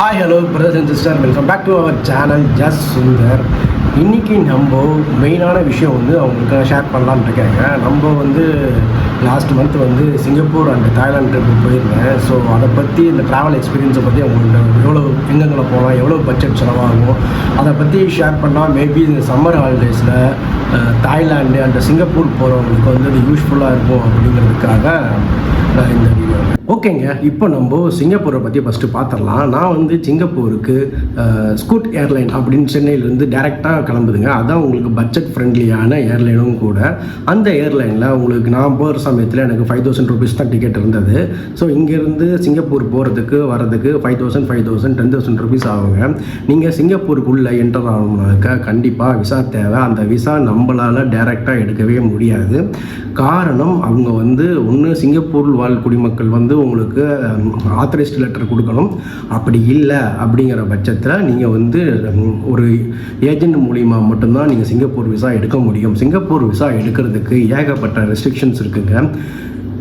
Hi hello brothers and sister welcome back to our channel Jas Sundar இன்றைக்கி நம்ம மெயினான விஷயம் வந்து அவங்களுக்கு ஷேர் பண்ணலான்னு இருக்கேங்க. நம்ம வந்து லாஸ்ட் மந்த் வந்து சிங்கப்பூர் அண்ட் தாய்லாந்து ட்ரிப் போயிருந்தேன். ஸோ அதை பற்றி இந்த ட்ராவல் எக்ஸ்பீரியன்ஸை பற்றி அவங்கள்ட்ட எவ்வளோ எங்கெங்கே போகலாம் எவ்வளோ பட்ஜெட் செலவாகும் அதை பற்றி ஷேர் பண்ணால் மேபி இந்த சம்மர் ஹாலிடேஸில் தாய்லாந்து அண்ட் சிங்கப்பூர் போகிறவங்களுக்கு வந்து அது யூஸ்ஃபுல்லாக இருக்கும் அப்படிங்கிறதுக்காக நான் இந்த வீடியோ ஓகேங்க இப்போ நம்ம சிங்கப்பூரை பற்றி ஃபஸ்ட்டு பார்த்துடலாம். நான் வந்து சிங்கப்பூருக்கு ஸ்கூட் ஏர்லைன் அப்படின்னு சென்னையிலேருந்து டேரெக்டாக கிளம்புதுங்க. அதான் உங்களுக்கு பட்ஜெட் ஃப்ரெண்ட்லியான ஏர்லைனும் கூட. அந்த ஏர்லைனில் உங்களுக்கு நான் போகிற சமயத்தில் எனக்கு ஃபைவ் தௌசண்ட் ருபீஸ் தான் டிக்கெட் இருந்தது. ஸோ இங்கேருந்து சிங்கப்பூர் போகிறதுக்கு வரதுக்கு five thousand five thousand ten thousand rupees ஆகுங்க. நீங்கள் சிங்கப்பூருக்குள்ளே என்டர் ஆகணும்னாக்கா கண்டிப்பாக விசா தேவை. அந்த விசா நம்மளால் டேரெக்டாக எடுக்கவே முடியாது. காரணம் அவங்க வந்து ஒன்று சிங்கப்பூர் வாழ் குடிமக்கள் வந்து உங்களுக்கு ஆத்தரைஸ்ட் லெட்டர் கொடுக்கணும். அப்படி இல்லை அப்படிங்கிற பட்சத்தில் நீங்கள் வந்து ஒரு ஏஜென்ட் மூலிமா மட்டும்தான் நீங்கள் சிங்கப்பூர் விசா எடுக்க முடியும். சிங்கப்பூர் விசா எடுக்கிறதுக்கு ஏகப்பட்ட ரெஸ்ட்ரிக்ஷன்ஸ் இருக்குங்க.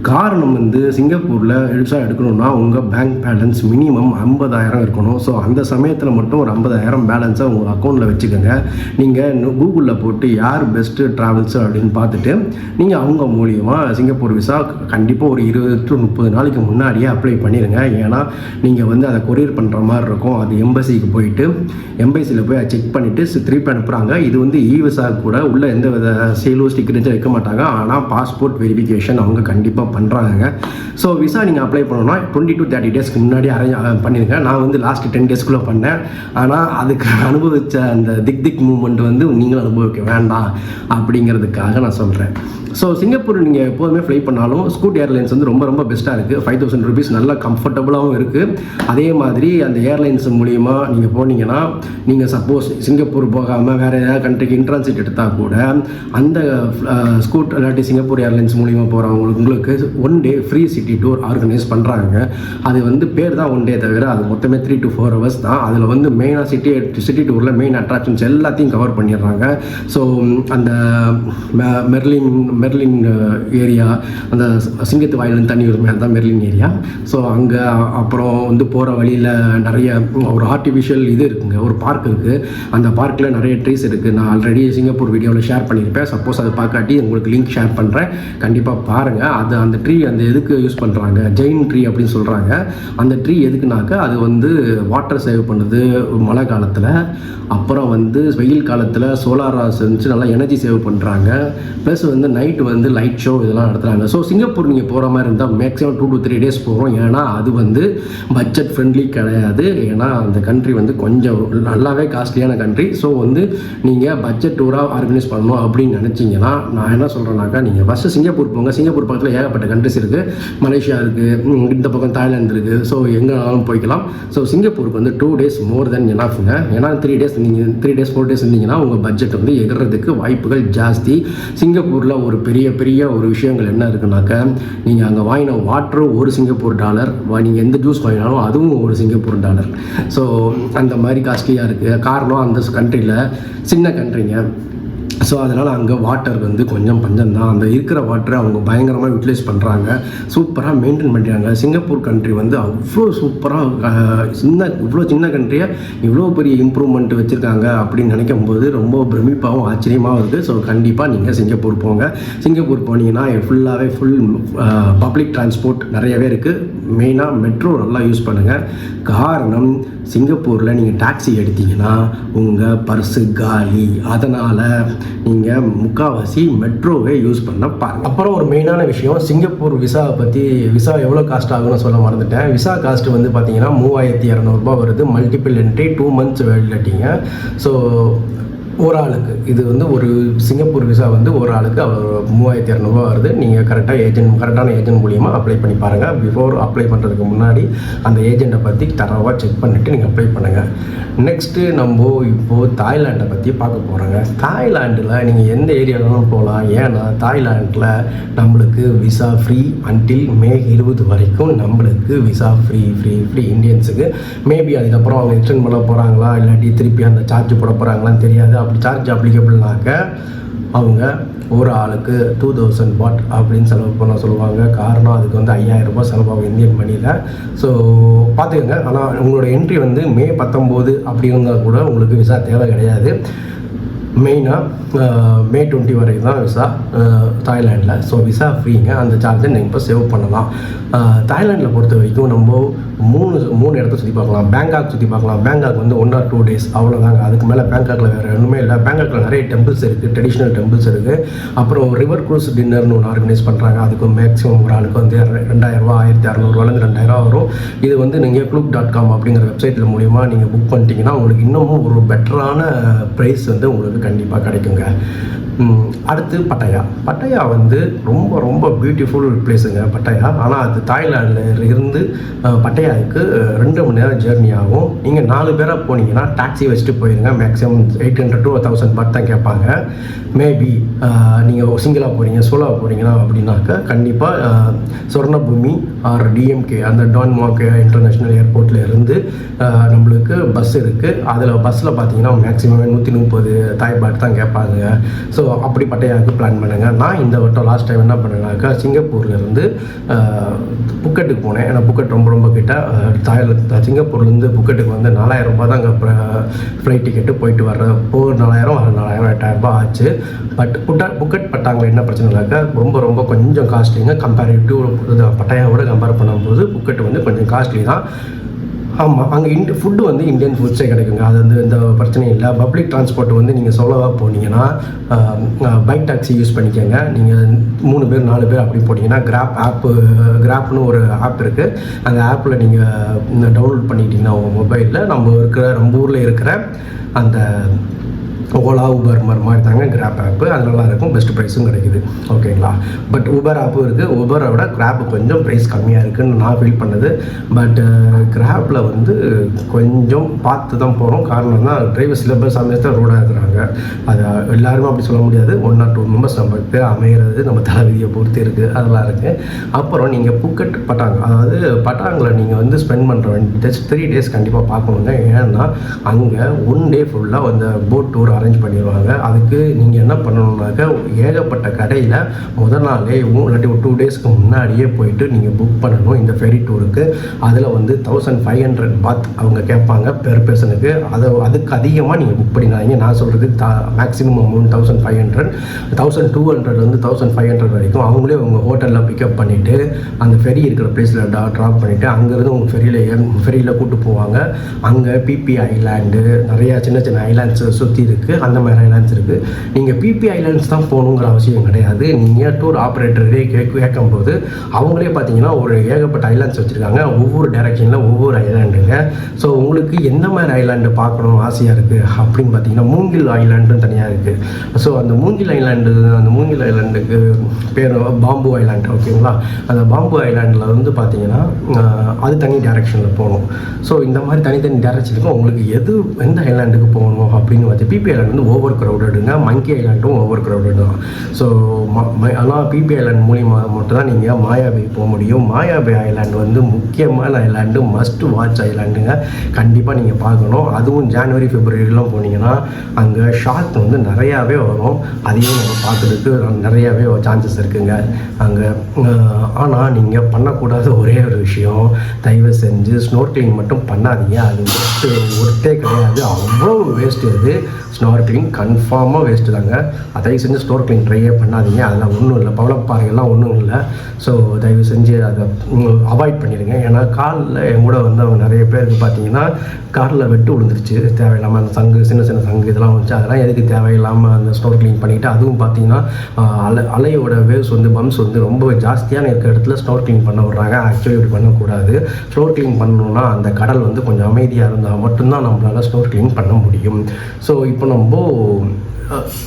காரணம் வந்து சிங்கப்பூரில் விசா எடுக்கணும்னா உங்கள் பேங்க் பேலன்ஸ் மினிமம் ஐம்பதாயிரம் இருக்கணும். ஸோ அந்த சமயத்தில் மட்டும் ஒரு ஐம்பதாயிரம் பேலன்ஸை உங்கள் அக்கௌண்ட்டில் வச்சுக்கோங்க. நீங்கள் கூகுளில் போட்டு யார் பெஸ்ட்டு ட்ராவல்ஸ் அப்படின்னு பார்த்துட்டு நீங்கள் அவங்க மூலியமாக சிங்கப்பூர் விசா கண்டிப்பாக ஒரு இருபது டு முப்பது நாளைக்கு முன்னாடியே அப்ளை பண்ணிடுங்க ஏன்னா நீங்கள் வந்து அதை கொரியர் பண்ணுற மாதிரி இருக்கும். அது எம்பசிக்கு போயிட்டு எம்பசியில் போய் அதை செக் பண்ணிவிட்டு திருப்பி அனுப்புகிறாங்க இது வந்து இ விசா கூட உள்ள எந்த வித சேலோ ஸ்டிக்கரேஜும் வைக்க மாட்டாங்க. ஆனால் பாஸ்போர்ட் வெரிஃபிகேஷன் அவங்க கண்டிப்பாக பண்ணுறாங்க ஸோ விசா நீங்கள் அப்ளை பண்ணணும்னா டுவெண்ட்டி டூ தேர்ட்டி டேஸ்க்கு முன்னாடி அரேஞ்ச் பண்ணிடுங்க. நான் வந்து லாஸ்ட் டென் டேஸ்க்குள்ளே பண்ணேன். ஆனால் அதுக்கு அனுபவித்த அந்த திக் திக் மூமெண்ட் வந்து நீங்களும் அனுபவிக்க வேண்டாம் அப்படிங்கிறதுக்காக நான் சொல்கிறேன் ஸோ சிங்கப்பூர் நீங்கள் எப்போதுமே ஃப்ளை பண்ணாலும் ஸ்கூட் ஏர்லைன்ஸ் வந்து ரொம்ப ரொம்ப பெஸ்ட்டாக இருக்குது ஃபைவ் தௌசண்ட் ருபீஸ் நல்லா கம்ஃபர்டபுளாகவும் இருக்குது அதே மாதிரி அந்த ஏர்லைன்ஸ் மூலிமா நீங்கள் போனீங்கன்னா நீங்கள் சப்போஸ் சிங்கப்பூர் போகாமல் வேறு ஏதாவது கண்ட்ரிக்கு இன்ட்ரான்சிட் எடுத்தால் கூட அந்த uh, ஸ்கூட் இல்லாட்டி சிங்கப்பூர் ஏர்லைன்ஸ் மூலிமா போகிறவங்களுக்கு உங்களுக்கு one day free city tour organise பண்ணுறாங்க அது வந்து பேர் தான் ஒன் டே தவிர அது மொத்தமே த்ரீ டு ஃபோர் ஹவர்ஸ் தான். அதில் வந்து மெயினாக சிட்டி சிட்டி டூரில் மெயின் அட்ராக்ஷன்ஸ் எல்லாத்தையும் கவர் பண்ணிடுறாங்க. ஸோ அந்த மெ- மெர்லின் மெர்லின் ஏரியா அந்த சிங்கத்து வாயிலிருந்து தண்ணி வருமே அதுதான் மெர்லின் ஏரியா ஸோ அங்கே அப்புறம் வந்து போகிற வழியில் நிறைய ஒரு ஆர்டிஃபிஷியல் இது இருக்குங்க ஒரு பார்க் இருக்குது அந்த பார்க்கில் நிறைய ட்ரீஸ் இருக்குது நான் ஆல்ரெடி சிங்கப்பூர் வீடியோவில் ஷேர் பண்ணியிருப்பேன். சப்போஸ் அதை பார்க்காட்டி உங்களுக்கு லிங்க் ஷேர் பண்ணுறேன் கண்டிப்பாக பாருங்கள் அது அந்த ட்ரீ அந்த எதுக்கு யூஸ் பண்ணுறாங்க ஜெயின் ட்ரீ அப்படின்னு சொல்கிறாங்க அந்த ட்ரீ எதுக்குனாக்க அது வந்து வாட்டர் சேவ் பண்ணுது மழை காலத்தில். அப்புறம் வந்து வெயில் காலத்தில் சோலார் இருந்துச்சு நல்லா எனர்ஜி சேவ் பண்ணுறாங்க ப்ளஸ் வந்து நைட் வந்து லைட் ஷோ இதெல்லாம் நடத்துகிறாங்க ஸோ சிங்கப்பூர் நீங்கள் போகிற மாதிரி இருந்தால் maximum two to three days போகிறோம் ஏன்னா அது வந்து பட்ஜெட் ஃப்ரெண்ட்லி கிடையாது. ஏன்னா அந்த கண்ட்ரி வந்து கொஞ்சம் நல்லாவே காஸ்ட்லியான கண்ட்ரி ஸோ வந்து நீங்கள் பட்ஜெட் டூராக ஆர்கனைஸ் பண்ணணும் அப்படின்னு நினச்சிங்கன்னா நான் என்ன சொல்கிறேன்னாக்கா நீங்கள் ஃபஸ்ட்டு சிங்கப்பூர் போங்க. சிங்கப்பூர் பக்கத்தில் ஏகப்பட்ட கண்ட்ரிஸ் இருக்குது மலேசியா இருக்குது இந்த பக்கம் தாய்லாந்து இருக்குது ஸோ எங்கேனாலும் போய்க்கலாம். ஸோ சிங்கப்பூருக்கு வந்து டூ டேஸ் மோர் தென் எனாஃபுங்க ஏன்னா த்ரீ டேஸ் நீங்கள் த்ரீ டேஸ் ஃபோர் டேஸ் இருந்தீங்கன்னா உங்கள் பட்ஜெட் வந்து எகிறதுக்கு வாய்ப்புகள் ஜாஸ்தி. சிங்கப்பூரில் ஒரு பெரிய பெரிய ஒரு விஷயங்கள் என்ன இருக்குனாக்க நீங்கள் அங்கே வாங்கின வாட்டரும் ஒரு சிங்கப்பூர் டாலர் நீங்கள் எந்த ஜூஸ் வாங்கினாலும் அதுவும் ஒரு சிங்கப்பூர் டாலர் ஸோ அந்த மாதிரி காஸ்ட்லியாக இருக்குது காரணம் அந்த கண்ட்ரியில் சின்ன கண்ட்ரிங்க ஸோ அதனால் அங்கே வாட்டர் வந்து கொஞ்சம் பஞ்சம் தான். அந்த இருக்கிற வாட்டரை அவங்க பயங்கரமாக யூட்டிலைஸ் பண்ணுறாங்க சூப்பராக மெயின்டைன் பண்ணுறாங்க சிங்கப்பூர் கண்ட்ரி வந்து அவ்வளோ சூப்பராக சின்ன இவ்வளோ சின்ன கண்ட்ரியை இவ்வளோ பெரிய இம்ப்ரூவ்மெண்ட் வச்சுருக்காங்க அப்படின்னு நினைக்கும் போது ரொம்ப பிரமிப்பாகவும் ஆச்சரியமாகவும் இருக்குது. ஸோ கண்டிப்பாக நீங்கள் சிங்கப்பூர் போங்க. சிங்கப்பூர் போனீங்கன்னா ஃபுல்லாகவே ஃபுல் பப்ளிக் டிரான்ஸ்போர்ட் நிறையவே இருக்குது மெயினாக மெட்ரோ நல்லா யூஸ் பண்ணுங்கள் காரணம் சிங்கப்பூரில் நீங்கள் டாக்ஸி எடுத்தீங்கன்னா உங்கள் பர்ஸு காலி. அதனால் நீங்கள் முக்கால்வாசி மெட்ரோவே யூஸ் பண்ண பாருங்க. அப்புறம் ஒரு மெயினான விஷயம் சிங்கப்பூர் விசாவை பற்றி விசா எவ்வளோ காஸ்ட் ஆகும்னு சொல்ல மறந்துட்டேன். விசா காஸ்ட் வந்து பார்த்தீங்கன்னா மூவாயிரத்தி இரநூறுபா வருது. மல்டிபிள் என்ட்ரி டூ மந்த்ஸ் வேலிட்டிங்க ஸோ ஒரு ஆளுக்கு இது வந்து ஒரு சிங்கப்பூர் விசா வந்து ஒரு ஆளுக்கு அவ்வளோ மூவாயிரத்தி இரநூறுவா வருது. நீங்கள் கரெக்டாக ஏஜென்ட் கரெக்டான ஏஜென்ட் மூலியமாக அப்ளை பண்ணி பாருங்கள் பிஃபோர் அப்ளை பண்ணுறதுக்கு முன்னாடி அந்த ஏஜெண்ட்டை பற்றி தரவாக செக் பண்ணிவிட்டு நீங்கள் அப்ளை பண்ணுங்கள் நெக்ஸ்ட்டு நம்ம இப்போது தாய்லாண்டை பற்றி பார்க்க போகிறோங்க தாய்லாண்டில் நீங்கள் எந்த ஏரியாவிலும் போகலாம் ஏன்னா தாய்லாண்டில் நம்மளுக்கு விசா ஃப்ரீ அன்டில் மே இருபது வரைக்கும் நம்மளுக்கு விசா ஃப்ரீ ஃப்ரீ ஃப்ரீ இந்தியன்ஸுக்கு. மேபி அதுக்கப்புறம் அவங்க எக்ஸ்டெண்ட் பண்ண போகிறாங்களா இல்லாட்டி திருப்பி அந்த சார்ஜ் போட போகிறாங்களான்னு தெரியாது. அப்படி சார்ஜ் அப்ளிகபிள்னாக்க அவங்க ஒரு ஆளுக்கு டூ தௌசண்ட் பாட் அப்படின்னு செலவு பண்ண சொல்லுவாங்க. காரணம் அதுக்கு வந்து ஐயாயிரம் ரூபாய் செலவாகும் இந்தியன் மணியில். ஸோ பார்த்துக்கோங்க. ஆனால் உங்களோட என்ட்ரி வந்து மே பத்தொம்போது அப்படிங்க கூட உங்களுக்கு விசா தேவை கிடையாது. மெயினாக மே டுவெண்ட்டி வரைக்கும் தான் விசா தாய்லாண்டில் ஸோ விசா ஃப்ரீங்க அந்த சார்ஜை நீங்கள் இப்போ சேவ் பண்ணலாம். தாய்லாண்டில் பொறுத்த வரைக்கும் நம்ம மூணு மூணு இடத்த சுற்றி பார்க்கலாம். பேங்காக் சுற்றி பார்க்கலாம். பேங்காக் வந்து ஒன் ஆர் டூ டேஸ் அவ்வளோதாங்க அதுக்கு மேலே பேங்காக்கில் வேறு ஒன்றுமே இல்லை. பேங்காக்கில் நிறைய டெம்பிள்ஸ் இருக்குது ட்ரெடிஷ்னல் டெம்பிள்ஸ் இருக்குது அப்புறம் ரிவர் க்ரூஸ் டின்னர்னு ஒன்று ஆர்கனைஸ் பண்ணுறாங்க அதுக்கு மேக்ஸிமம் ஒரு ஆளுக்கு வந்து ரெண்டாயிரரூவா ஆயிரத்தி அறநூறுவாலேருந்து ரெண்டாயிரம் வரும். இது வந்து நீங்கள் க்ளூப் டாட் காம் அப்படிங்கிற வெப்சைட்டில் மூலிமா நீங்கள் புக் பண்ணிட்டீங்கன்னா உங்களுக்கு இன்னமும் ஒரு பெட்டரான ப்ரைஸ் வந்து உங்களுக்கு கண்டிப்பாக கிடைக்குங்க. அடுத்து பட்டையா. பட்டையா வந்து ரொம்ப ரொம்ப பியூட்டிஃபுல் பிளேஸுங்க பட்டையா. ஆனால் அது தாய்லாண்டில் இருந்து பட்டையா ஏரியாவுக்கு ரெண்டு மணி நேரம் ஜேர்னி ஆகும். நீங்கள் நாலு பேராக போனீங்கன்னா டாக்ஸி வச்சுட்டு போயிருங்க. Maximum eight hundred to thousand baht தான் கேட்பாங்க. மேபி நீங்கள் சிங்கிளாக போகிறீங்க சோலாக போகிறீங்கன்னா அப்படின்னாக்கா கண்டிப்பாக சொர்ணபூமி ஆர் டிஎம்கே அந்த டான் மார்க்கே இன்டர்நேஷ்னல் ஏர்போர்ட்டில் இருந்து நம்மளுக்கு பஸ் இருக்குது அதில் பஸ்ஸில் பார்த்தீங்கன்னா மேக்ஸிமம் நூற்றி முப்பது தாய்பாட் தான் கேட்பாங்க. ஸோ அப்படிப்பட்ட யாருக்கு பிளான் பண்ணுங்கள் நான் இந்த வட்டம் லாஸ்ட் டைம் என்ன பண்ணேனாக்கா சிங்கப்பூர்லேருந்து புக்கெட்டுக்கு போனேன். ஏன்னா புக்கெட் ரொம்ப ரொம்ப கிட்ட. அஹ், சிங்கப்பூர்லேருந்து புக்கெட்டுக்கு வந்து நாலாயிரம் ரூபாய் தான் அங்கே ஃப்ளைட் டிக்கெட்டு போயிட்டு வர போர் நாலாயிரம் வர நாலாயிரம் எட்டாயிரம் ரூபாய் ஆச்சு. பட் புட்டா புக்கெட் பட்டாங்க என்ன பிரச்சனை இல்லைக்கா ரொம்ப ரொம்ப கொஞ்சம் காஸ்ட்லிங்க கம்பேரிவ் டு கூட கம்பேர் பண்ணும்போது புக்கெட்டு வந்து கொஞ்சம் காஸ்ட்லி தான். ஆமாம் அங்கே இண்டு ஃபுட்டு வந்து இந்தியன் ஃபுட்ஸே கிடைக்குங்க. அது வந்து எந்த பிரச்சனையும் இல்லை. பப்ளிக் டிரான்ஸ்போர்ட் வந்து நீங்கள் சோலோவாக போனீங்கன்னா பைக் டாக்ஸி யூஸ் பண்ணிக்கோங்க. நீங்கள் மூணு பேர் நாலு பேர் அப்படி போனீங்கன்னா கிராப் ஆப்பு கிராப்னு ஒரு ஆப் இருக்குது அந்த ஆப்பில் நீங்கள் டவுன்லோட் பண்ணிக்கிட்டீங்கன்னா உங்கள் மொபைலில் நம்ம இருக்கிற நம்ம ஊரில் இருக்கிற அந்த ஓலா ஊபர் மாதிரி தாங்க கிராப் ஆப்பு அது நல்லா இருக்கும். பெஸ்ட் ப்ரைஸும் கிடைக்குது. ஓகேங்களா பட் ஊபர் ஆப்பும் இருக்குது ஊபரை விட கிராப் கொஞ்சம் ப்ரைஸ் கம்மியாக இருக்குதுன்னு நான் ஃபீல் பண்ணது. பட் கிராப்பில் uh, வந்து கொஞ்சம் பார்த்து தான் போகிறோம் காரணம் தான் டிரைவர் சிலபஸ் சமயத்தில் ரோடாக இருக்கிறாங்க. அது எல்லாருமே அப்படி சொல்ல முடியாது. ஒன் ஆர் டூ மெம்பர்ஸ் நமக்கு அமைகிறது நம்ம தலைவிதியை பொறுத்து இருக்குது அதெல்லாம் இருக்குது அப்புறம் நீங்கள் புக்கெட் பட்டாங்க அதாவது பட்டாங்கில் நீங்கள் வந்து ஸ்பெண்ட் பண்ணுற வேண்டிய த்ரீ டேஸ் கண்டிப்பாக பார்க்கணுங்க. ஏன்னா அங்கே ஒன் டே ஃபுல்லாக அந்த போட் டூர் அரேஞ்ச் பண்ணிடுவாங்க. அதுக்கு நீங்கள் என்ன பண்ணணுன்னாக்கா ஏகப்பட்ட கடையில் முதல் நாளே இல்லாட்டி ஒரு டூ டேஸ்க்கு முன்னாடியே போயிட்டு நீங்கள் புக் பண்ணணும் இந்த ஃபெரி டூருக்கு அதில் வந்து தௌசண்ட் ஃபைவ் ஹண்ட்ரட் பாத் அவங்க கேட்பாங்க பெர் பர்சனுக்கு அதை அதுக்கு அதிகமாக நீங்கள் புக் பண்ணிடாதீங்க. நான் சொல்கிறது maximum amount thousand five hundred thousand two ஹண்ட்ரட்லேருந்து தௌசண்ட் ஃபைவ் ஹண்ட்ரட் வரைக்கும் அவங்களே உங்கள் ஹோட்டலில் பிக்கப் பண்ணிவிட்டு அந்த ஃபெரி இருக்கிற பிளேஸில் டா ட்ராப் பண்ணிவிட்டு அங்கேருந்து உங்கள் ஃபெரியில் ஏர் ஃபெரியில் கூட்டு போவாங்க. அங்கே பிபி ஐலாண்டு நிறையா சின்ன சின்ன ஐலாண்ட்ஸ் சுற்றி இருக்குது அந்த மாதிரி ஐலாண்ட்ஸ் இருக்குது நீங்கள் பிபி ஐலாண்ட்ஸ் தான் போகணுங்கிற அவசியம் கிடையாது. நீங்கள் டூர் ஆப்ரேட்டரே கே கேட்கும்போது அவங்களே பார்த்தீங்கன்னா ஒரு ஏகப்பட்ட ஐலாண்ட்ஸ் வச்சுருக்காங்க. ஒவ்வொரு டைரக்ஷனில் ஒவ்வொரு ஐலாண்டுங்க ஸோ உங்களுக்கு எந்த மாதிரி ஐலாண்டு பார்க்கணும் ஆசையாக இருக்குது அப்படின்னு பார்த்தீங்கன்னா மூங்கில் ஐலாண்டும் தனியாக இருக்குது ஸோ அந்த மூங்கில் ஐலாண்டு அந்த மூங்கில் ஐலாண்டுக்கு பேர் பாம்பு ஐலாண்டு ஓகேங்களா அந்த பாம்பு ஐலாண்டில் வந்து பார்த்தீங்கன்னா அது தனி டைரக்ஷனில் போகணும். ஸோ இந்த மாதிரி தனித்தனி டைரக்ஷனுக்கு உங்களுக்கு எது எந்த ஐலாண்டுக்கு போகணும் அப்படின்னு பார்த்து பிபி ஐலாண்ட் வந்து ஓவர் க்ரௌடடுங்க மங்கி ஐலாண்டும் ஓவர் க்ரௌடடு தான். ஸோ ஆனால் பிபி ஐலாண்ட் மூலியமாக மட்டும் தான் நீங்கள் மாயாபே போக முடியும். மாயாபே ஐலாண்டு வந்து முக்கியமான ஐலாண்டு மஸ்ட் வாட்ச் ஐலாண்டுங்க கண்டிப்பாக நீங்கள் பார்க்கணும். அதுவும் ஜான்வரி பிப்ரவரிலாம் போனீங்கன்னா அங்கே ஷார்க் வந்து நிறையாவே வரும். அதையும் நம்ம பார்க்கறதுக்கு நிறையாவே சான்சஸ் இருக்குங்க. அங்கே ஆனால் நீங்கள் பண்ணக்கூடாத ஒரே ஒரு விஷயம் தயவு செஞ்சு ஸ்னோர்க்லிங் மட்டும் பண்ணாதீங்க. அது ஒர்த்து ஒர்த்தே கிடையாது. அவ்வளோ வேஸ்ட்டு அது ஸ்னார்க்லிங் கன்ஃபார்மாக வேஸ்ட்டு தாங்க. தயவு செஞ்சு ஸ்னோர்க்லிங் ட்ரையே பண்ணாதீங்க. அதெல்லாம் ஒன்றும் இல்லை. பவளப்பாறைகள்லாம் ஒன்றும் இல்லை. ஸோ தயவு செஞ்சு அதை அவாய்ட் பண்ணிடுங்க. ஏன்னா காலில் என் கூட வந்து அவங்க நிறைய பேருக்கு பார்த்தீங்கன்னா காலில் வெட்டு விழுந்துருச்சு தேவையில்லாமல் அந்த சங்கு சின்ன சின்ன சங்கு இதெல்லாம் வந்துச்சு. அதெல்லாம் எதுக்கு தேவையில்லாமல் அந்த ஸ்னோர்க்லிங் பண்ணிவிட்டு அதுவும் பார்த்தீங்கன்னா அலை அலையோட வேவ்ஸ் வந்து பம்ப்ஸ் வந்து ரொம்ப ஜாஸ்தியான இருக்கிற இடத்துல ஸ்னோர்க்லிங் பண்ண விட்றாங்க. ஆக்சுவலி இப்படி பண்ணக்கூடாது. ஸ்னோர்க்லிங் பண்ணணும்னா அந்த கடல் வந்து கொஞ்சம் அமைதியாக இருந்தால் மட்டும்தான் நம்மளால் ஸ்னோர்க்லிங் பண்ண முடியும். ஸோ இப்போ நம்ம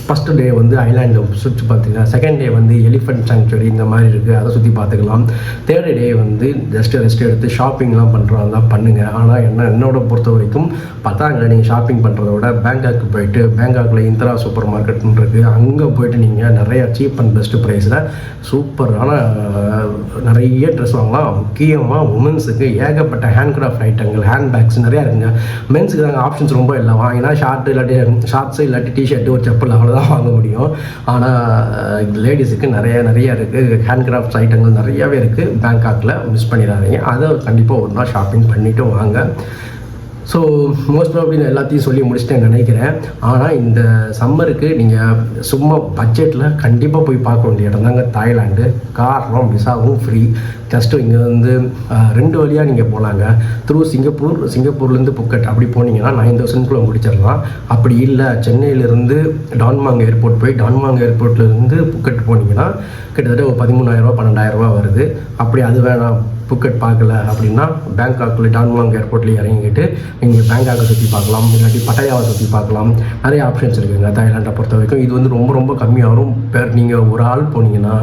ஃபஸ்ட்டு டே வந்து ஐலாண்டில் சுற்றி பார்த்தீங்கன்னா செகண்ட் டே வந்து எலிஃபென்ட் சாங்சுரி இந்த மாதிரி இருக்குது அதை சுற்றி பார்த்துக்கலாம் தேர்ட் டே வந்து ஜஸ்ட் ரெஸ்ட் எடுத்து ஷாப்பிங்லாம் பண்ணுறதா பண்ணுங்கள் ஆனால் என்ன என்னோட பொறுத்த வரைக்கும் பத்தாங்க நீங்கள் ஷாப்பிங் பண்ணுறத விட பேங்காக்கு போயிட்டு பேங்காக்கில் இந்திரா சூப்பர் மார்க்கெட்னு இருக்குது அங்கே போயிட்டு நீங்கள் நிறையா சீப் அண்ட் பெஸ்ட் ப்ரைஸில் சூப்பரான நிறைய ட்ரெஸ் வாங்கலாம். முக்கியமாக உமன்ஸுக்கு ஏகப்பட்ட ஹேண்ட் கிராஃப்ட் ஐட்டங்கள் ஹேண்ட் பேக்ஸ் நிறையா இருக்குங்க. மென்ஸுக்கு தாங்க ஆப்ஷன்ஸ் ரொம்ப இல்லை. வாங்கினா ஷார்ட் இல்லாட்டி ஷார்ட்ஸு இல்லாட்டி டிஷர்ட்டு ஒரு செப்பல் அவ்வளோதான் வாங்க முடியும். ஆனால் லேடிஸுக்கு நிறைய நிறைய இருக்குது ஹேண்ட் கிராஃப்ட்ஸ் ஐட்டங்கள் நிறையாவே இருக்குது பேங்காக்கில் மிஸ் பண்ணிடாதீங்க. அதை கண்டிப்பாக ஒரு நாள் ஷாப்பிங் பண்ணிவிட்டு வாங்க. ஸோ மோஸ்ட் ப்ராப்ளி நான் எல்லாத்தையும் சொல்லி முடிச்சிட்டேன்னு நினைக்கிறேன். ஆனால் இந்த சம்மருக்கு நீங்கள் சும்மா பட்ஜெட்டில் கண்டிப்பாக போய் பார்க்க வேண்டிய இடம் தாங்க தாய்லாண்டு காரணம் விசாவும் ஃப்ரீ ஜஸ்ட்டு இங்கே வந்து ரெண்டு வழியாக நீங்கள் போகலாங்க த்ரூ சிங்கப்பூர் சிங்கப்பூர்லேருந்து புக்கெட் அப்படி போனீங்கன்னா நைன் தௌசண்ட்குள்ளே முடிச்சிடலாம். அப்படி இல்லை சென்னையிலேருந்து டான்மாங் ஏர்போர்ட் போய் டான்மாங் ஏர்போர்ட்லேருந்து புக்கெட் போனீங்கன்னா கிட்டத்தட்ட ஒரு பதிமூணாயிரரூபா பன்னெண்டாயிரரூபா வருது. அப்படி அது வேணாம். புக்கெட் பார்க்கல அப்படின்னா பேங்காக்கில் டான்மாங் ஏர்போர்ட்லேயே இறங்கிக்கிட்டு நீங்கள் பேங்காக்கை சுற்றி பார்க்கலாம் இல்லாட்டி பட்டாயாவை சுற்றி பார்க்கலாம். நிறைய ஆப்ஷன்ஸ் இருக்குங்க. தாய்லாண்டை பொறுத்த வரைக்கும் இது வந்து ரொம்ப ரொம்ப கம்மியாக வரும் பேர் நீங்கள் ஒரு ஆள் போனீங்கன்னா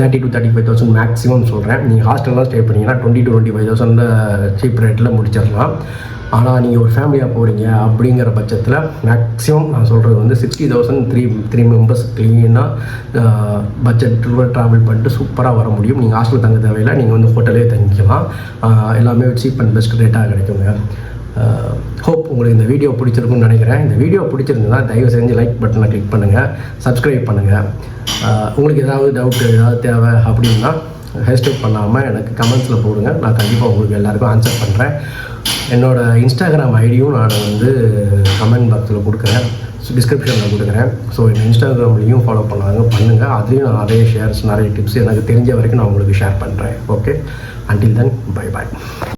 thirty to thirty five thousand maximum சொல்கிறேன் நீங்கள் ஹாஸ்டல்லாம் ஸ்டே பண்ணிங்கன்னா twenty to twenty five thousand cheap ரேட்டில் முடிச்சிடலாம். ஆனால் நீங்கள் ஒரு ஃபேமிலியாக போகிறீங்க அப்படிங்கிற பட்சத்தில் மேக்ஸிமம் நான் சொல்கிறது வந்து sixty thousand three three members க்ளீனாக பட்ஜெட்டில் ட்ராவல் பண்ணிட்டு சூப்பராக வர முடியும். நீங்கள் ஹாஸ்டல் தங்க தேவையில்லை நீங்கள் வந்து ஹோட்டலே தங்கிக்கலாம். எல்லாமே சீப் அண்ட் பெஸ்ட் ரேட்டாக கிடைக்குங்க. ஹோப் உங்களுக்கு இந்த வீடியோ பிடிச்சிருக்குன்னு நினைக்கிறேன். இந்த வீடியோ பிடிச்சிருந்ததுன்னா தயவு செஞ்சு லைக் பட்டனை கிளிக் பண்ணுங்கள் சப்ஸ்கிரைப் பண்ணுங்கள் உங்களுக்கு ஏதாவது டவுட் ஏதாவது தேவை அப்படின்னா ஹேஸ்டேக் பண்ணாமல் எனக்கு கமெண்ட்ஸில் போடுங்க. நான் கண்டிப்பாக உங்களுக்கு எல்லாருக்கும் ஆன்சர் பண்ணுறேன் என்னோட இன்ஸ்டாகிராம் ஐடியும் நான் வந்து கமெண்ட் பாக்ஸில் கொடுக்குறேன். டிஸ்கிரிப்ஷனில் கொடுக்குறேன். ஸோ என் இன்ஸ்டாகிராம்லேயும் ஃபாலோ பண்ணாங்க. பண்ணுங்கள் அதுலேயும் நான் நிறைய ஷேர்ஸ் நிறைய டிப்ஸ் எனக்கு தெரிஞ்ச வரைக்கும் நான் உங்களுக்கு ஷேர் பண்ணுறேன் okay until then bye bye